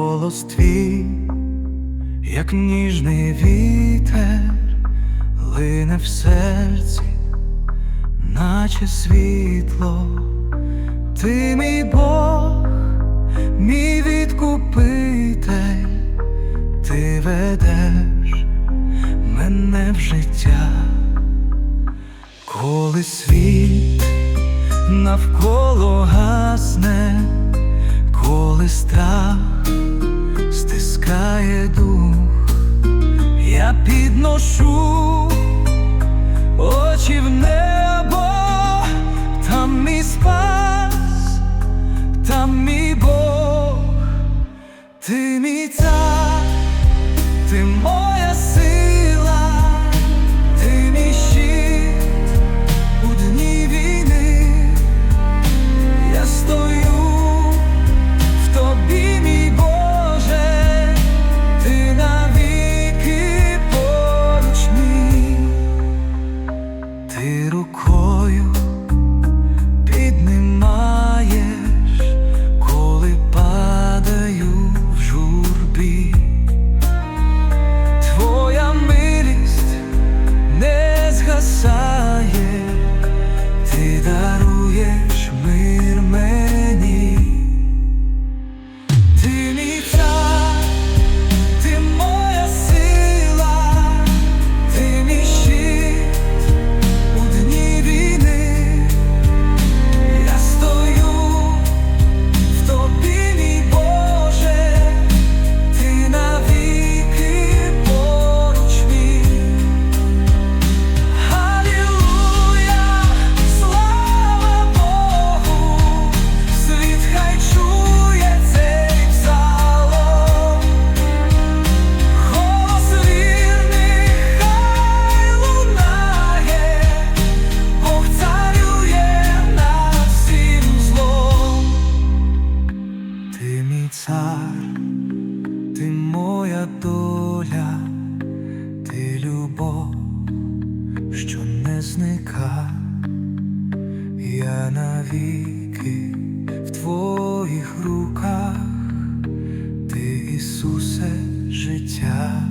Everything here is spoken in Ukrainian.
голос твій, як ніжний вітер, лине в серці, наче світло, ти мій Бог, мій відкупитель, ти ведеш мене в життя, коли світ навколо гасне, коли страх стискає дух, я підношу ти рукою цар, ти моя доля, ти любов, що не зника, я навіки в твоїх руках, ти Ісусе життя.